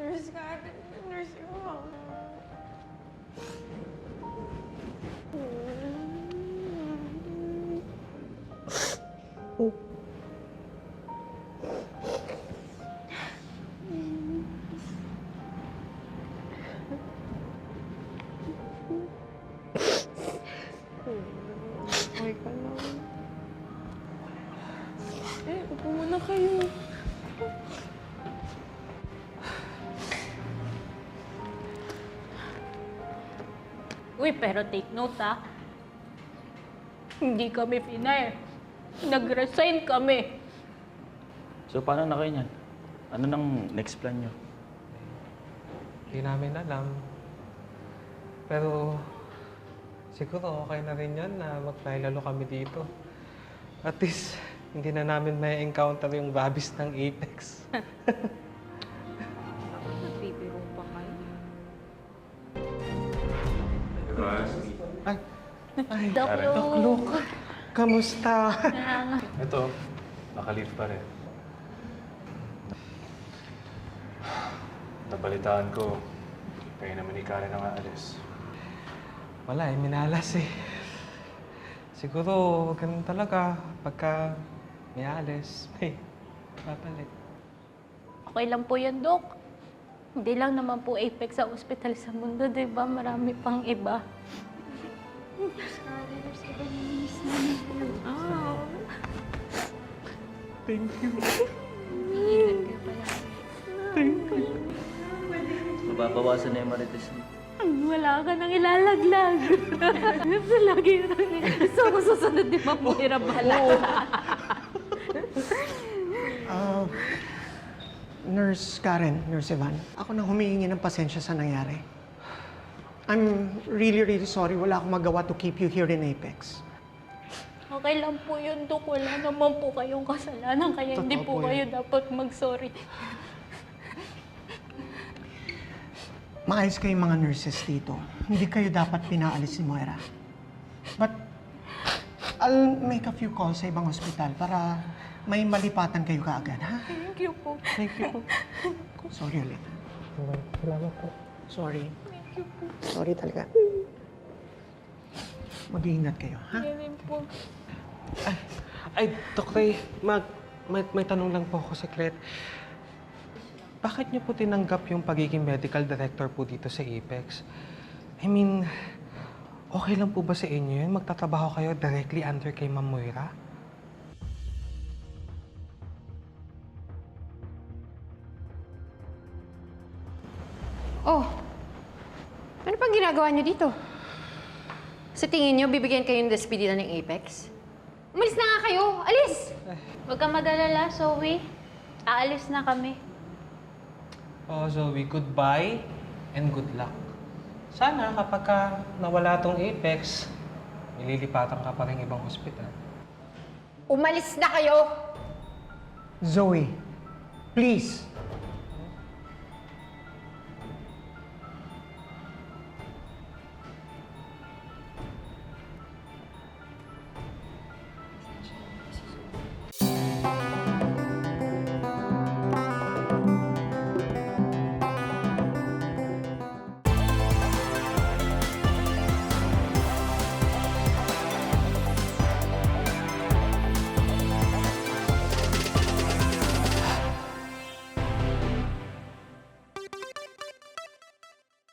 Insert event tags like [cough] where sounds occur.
Nurse Karen, nurse Yvonne. Okay ka lang. Eh, upo muna kayo. Uy, pero take note ah. Hindi kami pinay. Nag-resign kami. So, paano na kayo niyan? Ano nang next plan nyo? Hindi namin alam. Pero siguro okay na rin yan na magpahilalo kami dito. At least, hindi na namin may encounter yung babis ng Apex. [laughs] Ay, ay, Doc Doc Luke, kamusta? [laughs] Ito, nakalive pa rin. Nabalitaan ko, kayo naman ni Karen ang aalis. Wala eh, minalas eh. Siguro, ganun talaga. Pagka may alis, may papalit. Okay lang po yan, Dok. Hindi lang naman po Apex sa ospital sa mundo, di ba? Marami pang iba. Ah. Thank you. Mababawasan na yung marites mo. Wala ka nang ilalaglag. Lagi nang gusto ko susunod di ba po bala. [laughs] Ah, Nurse Karen, Nurse Evan, ako nang humihingi ng pasensya sa nangyari. I'm really, really sorry. Wala akong magawa to keep you here in Apex. Okay lang po yun, Dok. Wala naman po kayong kasalanan, kaya hindi Totoo po po kayo yun. dapat mag-sorry. Maayos kayong mga nurses dito. Hindi kayo dapat pinaalis ni Moira. But, I'll make a few calls sa ibang ospital para may malipatan kayo kaagad, ha? Thank you po. Thank you. Sorry ulit. Salamat po. Sorry. Sorry talaga. Mag-iingat kayo, ha? Ganun po. Ay, Doc Ray, mag, may, may tanong lang po ako sa Clet. Bakit niyo po tinanggap yung pagiging medical director po dito sa Apex? I mean, okay lang po ba sa inyo yun? Magtatrabaho kayo directly under kay Ma'am Moira? Oh, ano pang ginagawa niyo dito? Sa tingin niyo, bibigyan kayo ng despedida ng Apex? Umalis na nga kayo! Alis! Huwag kang mag-alala, Zoe. Aalis na kami. Oh, Zoe, goodbye and good luck. Sana kapag ka nawala tong Apex, nililipatan ka pa rin ibang ospital. Umalis na kayo! Zoe, please.